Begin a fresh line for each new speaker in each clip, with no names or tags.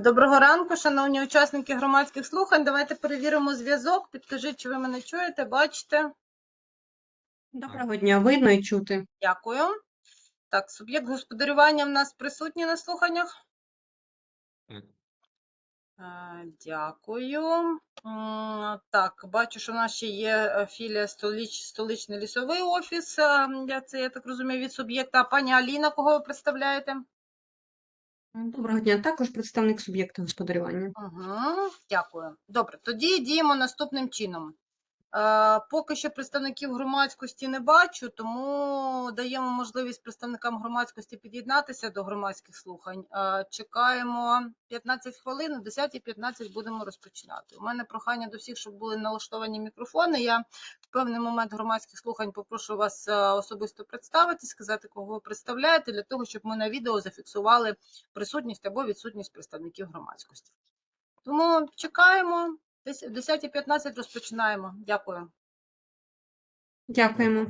Доброго ранку, шановні учасники громадських слухань. Давайте перевіримо зв'язок. Підкажіть, чи ви мене чуєте, бачите?
Доброго дня, видно і чути.
Дякую. Так, суб'єкт господарювання в нас присутній на слуханнях. Е, Дякую. Так, бачу, що в нас ще є е, філія столич, столичний лісовий офіс. е, Я це, я так розумію, від суб'єкта. Пані Аліна, кого ви представляєте?
Доброго дня, також представник суб'єкта господарювання.
Угу, дякую. Добре, тоді діємо наступним чином. Е, поки що представників громадськості не бачу, тому даємо можливість представникам громадськості під'єднатися до громадських слухань. Е, чекаємо 15 хвилин, о 10.15 будемо розпочинати. У мене прохання до всіх, щоб були налаштовані мікрофони. Я в певний момент громадських слухань попрошу вас е, особисто представити, сказати, кого ви представляєте, для того, щоб ми на відео зафіксували присутність або відсутність представників громадськості. Тому чекаємо. Десь о 10.15 розпочинаємо. Дякую.
Дякуємо.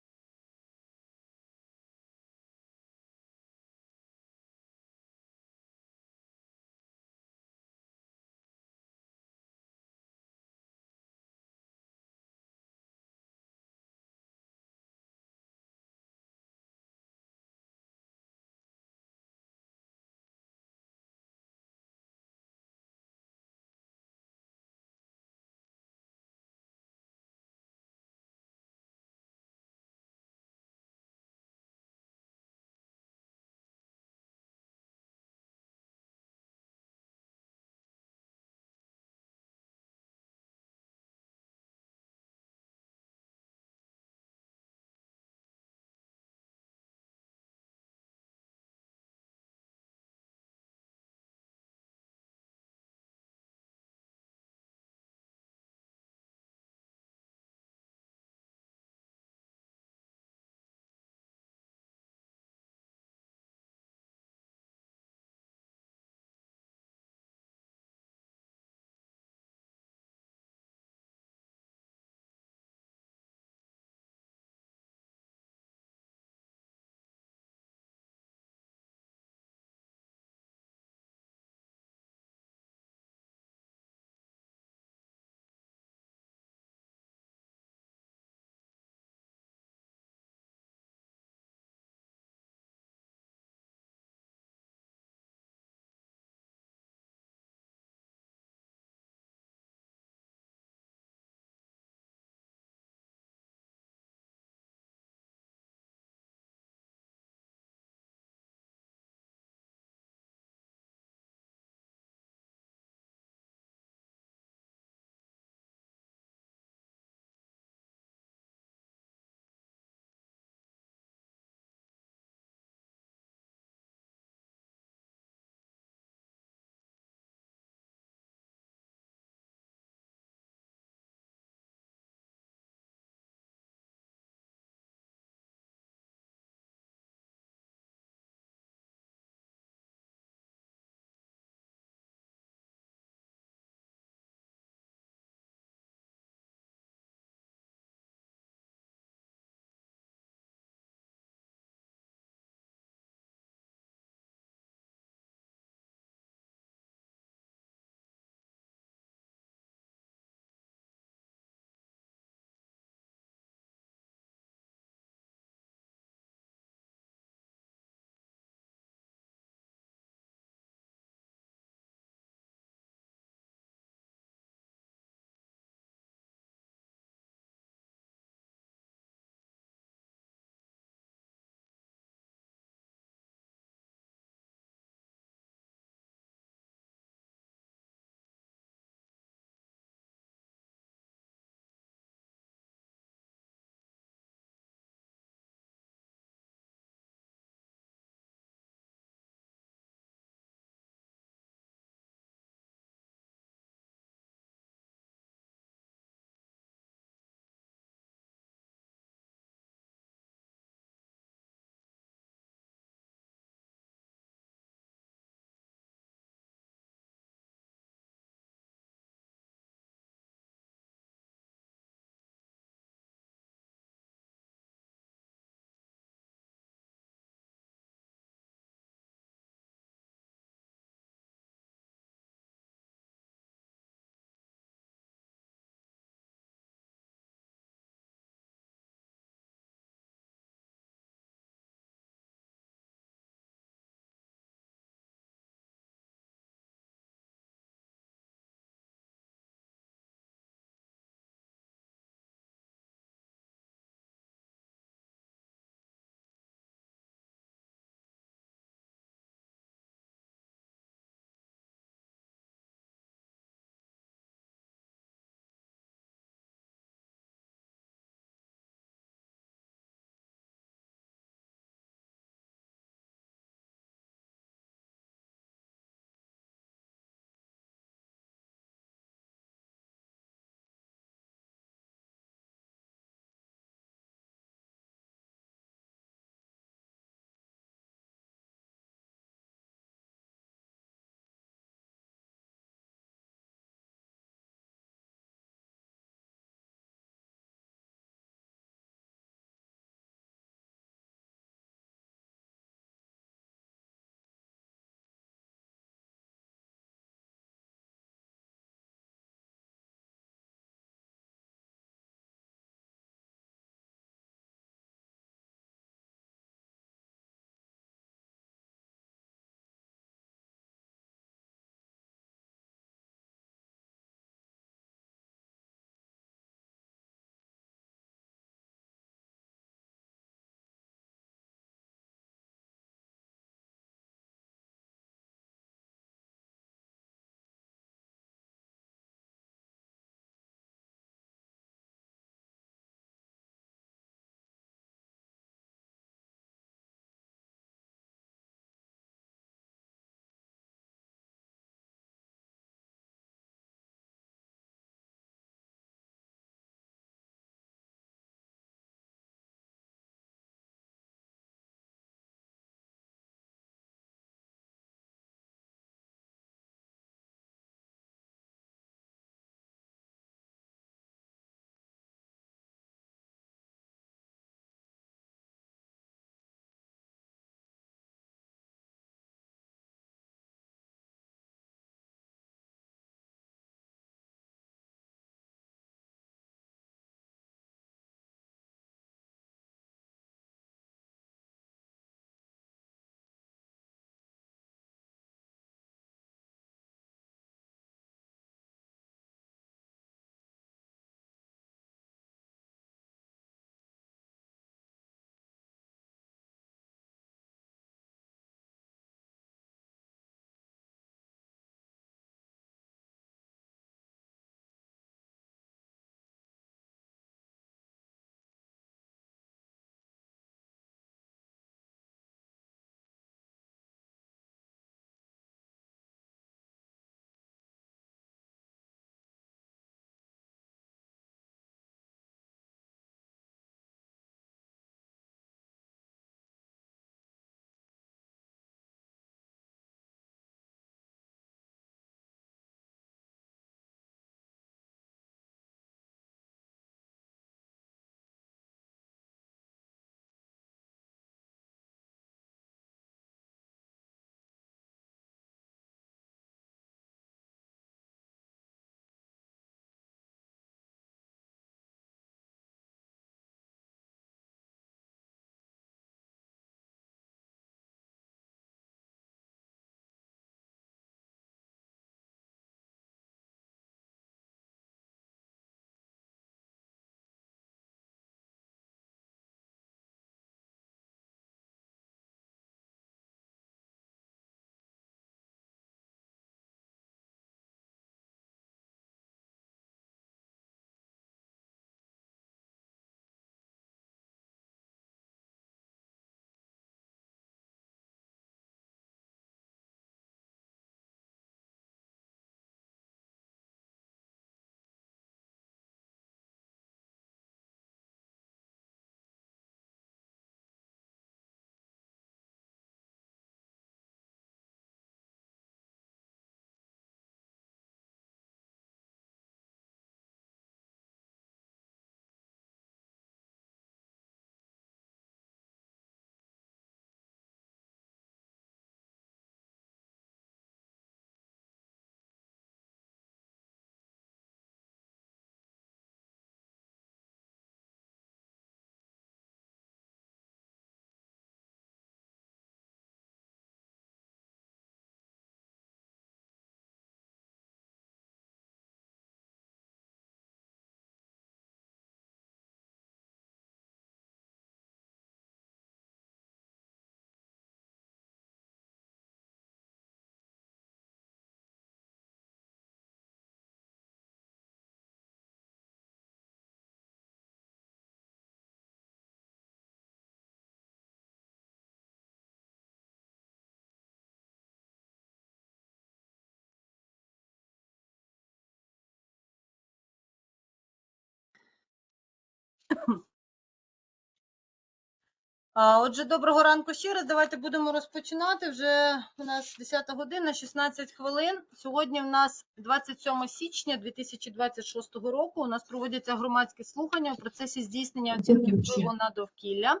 Отже, доброго ранку ще раз. Давайте будемо розпочинати. Вже у нас 10 година, 16 хвилин. Сьогодні в нас 27 січня 2026 року. У нас проводяться громадські слухання у процесі здійснення оцінки впливу на довкілля.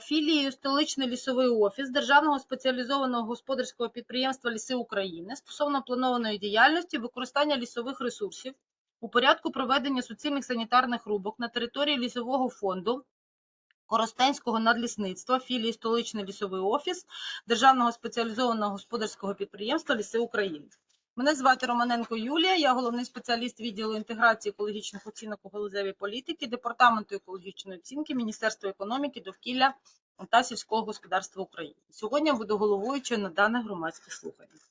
Філією столичний лісовий офіс Державного спеціалізованого господарського підприємства Ліси України стосовно планованої діяльності використання лісових ресурсів у порядку проведення суцільних санітарних рубок на території лісового фонду Коростенського надлісництва, філії столичний лісовий офіс Державного спеціалізованого господарського підприємства Ліси України. Мене звати Романенко Юлія, я головний спеціаліст відділу інтеграції екологічних оцінок у галузевій політики, департаменту екологічної оцінки Міністерства економіки, довкілля та сільського господарства України. Сьогодні буду головуючою на даних громадських слуханнях.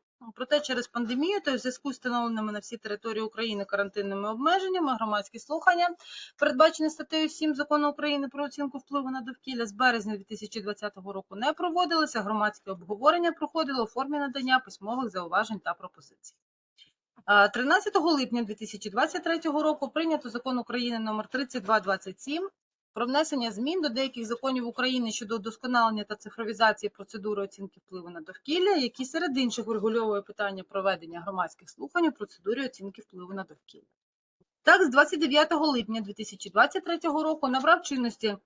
Проте через пандемію та в зв'язку з встановленими на всій території України карантинними обмеженнями громадські слухання, передбачені статтею 7 закону України про оцінку впливу на довкілля, з березня 2020 року не проводилися. Громадське обговорення проходило у формі надання письмових зауважень та пропозицій. Е, 13 липня 2023 року прийнято закон України номер 3227 про внесення змін до деяких законів України щодо удосконалення та цифровізації процедури оцінки впливу на довкілля, які серед інших врегульовує питання проведення громадських слухань у процедурі оцінки впливу на довкілля. Так, з 29 липня 2023 року набрав чинності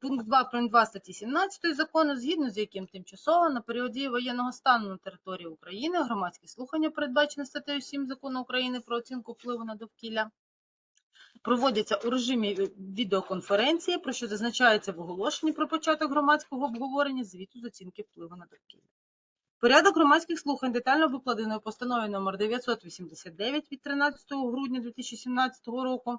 пункт 2 прим. 2 статті 17 закону, згідно з яким тимчасово на період дії воєнного стану на території України громадські слухання, передбачені статтею 7 закону України про оцінку впливу на довкілля, проводяться у режимі відеоконференції, про що зазначається в оголошенні про початок громадського обговорення звіту з оцінки впливу на довкілля. Порядок громадських слухань детально викладено у постанові номер 989 від 13 грудня 2017 року,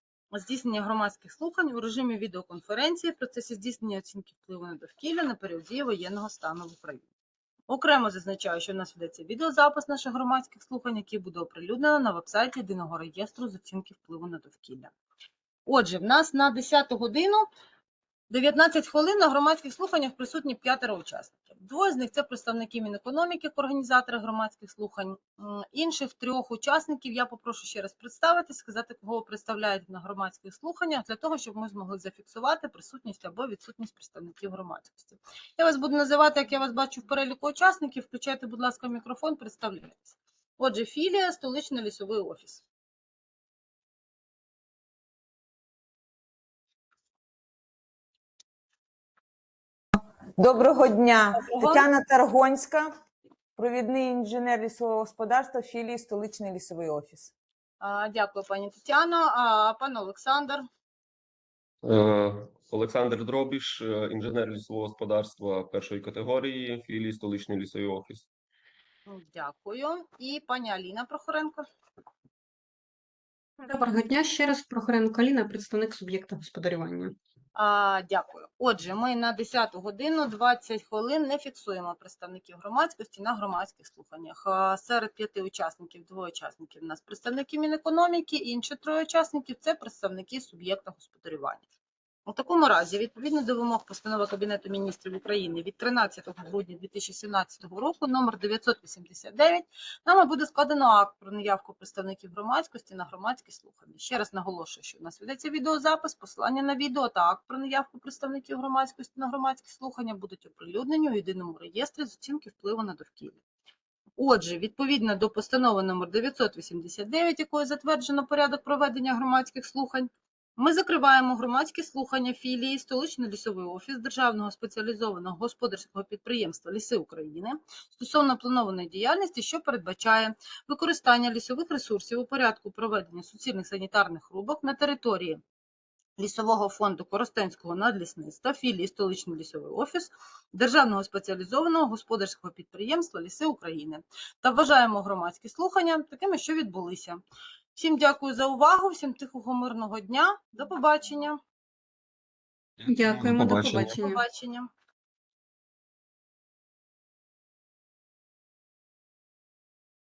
здійснення громадських слухань у режимі відеоконференції в процесі здійснення оцінки впливу на довкілля на період дії воєнного стану в Україні. Окремо зазначаю, що в нас ведеться відеозапис наших громадських слухань, який буде оприлюднено на вебсайті єдиного реєстру з оцінки впливу на довкілля. Отже, в нас на 10 годину 19 хвилин на громадських слуханнях присутні п'ятеро учасників. Двоє з них це представники Мінекономіки, організатори громадських слухань. Інших трьох учасників я попрошу ще раз представити, сказати, кого ви представляєте на громадських слуханнях, для того, щоб ми змогли зафіксувати присутність або відсутність представників громадськості. Я вас буду називати, як я вас бачу в переліку учасників. Включайте, будь ласка, мікрофон, представляйтесь. Отже, філія, столичний лісовий офіс.
Доброго дня,
Доброго.
Тетяна Таргонська, провідний інженер лісового господарства філії столичний лісовий офіс.
А, Дякую, пані Тетяно. А пан Олександр.
Е, Олександр Дробіш, е, інженер лісового господарства першої категорії, філії столичний лісовий офіс.
Дякую. І пані Аліна Прохоренко.
Доброго дня ще раз. Прохоренко Аліна, представник суб'єкта господарювання.
А, дякую. Отже, ми на 10 годину 20 хвилин не фіксуємо представників громадськості на громадських слуханнях. А, Серед п'яти учасників, двоє учасників у нас представники Мінекономіки, інші троє учасників це представники суб'єкта господарювання. У такому разі, відповідно до вимог постанови Кабінету міністрів України від 13 грудня 2017 року, номер 989, нами буде складено акт про наявку представників громадськості на громадські слухання. Ще раз наголошую, що у нас ведеться відеозапис, посилання на відео та акт про наявку представників громадськості на громадські слухання будуть оприлюднені у єдиному реєстрі з оцінки впливу на довкілля. Отже, відповідно до постанови номер 989, якою затверджено порядок проведення громадських слухань, ми закриваємо громадські слухання філії столичний лісовий офіс Державного спеціалізованого господарського підприємства Ліси України стосовно планованої діяльності, що передбачає використання лісових ресурсів у порядку проведення суцільних санітарних рубок на території лісового фонду Коростенського надлісництва, філії столичний лісовий офіс Державного спеціалізованого господарського підприємства Ліси України та вважаємо громадські слухання такими, що відбулися. Всім дякую за увагу, всім тихого мирного дня. До побачення.
Дякуємо, до
побачення.
До побачення.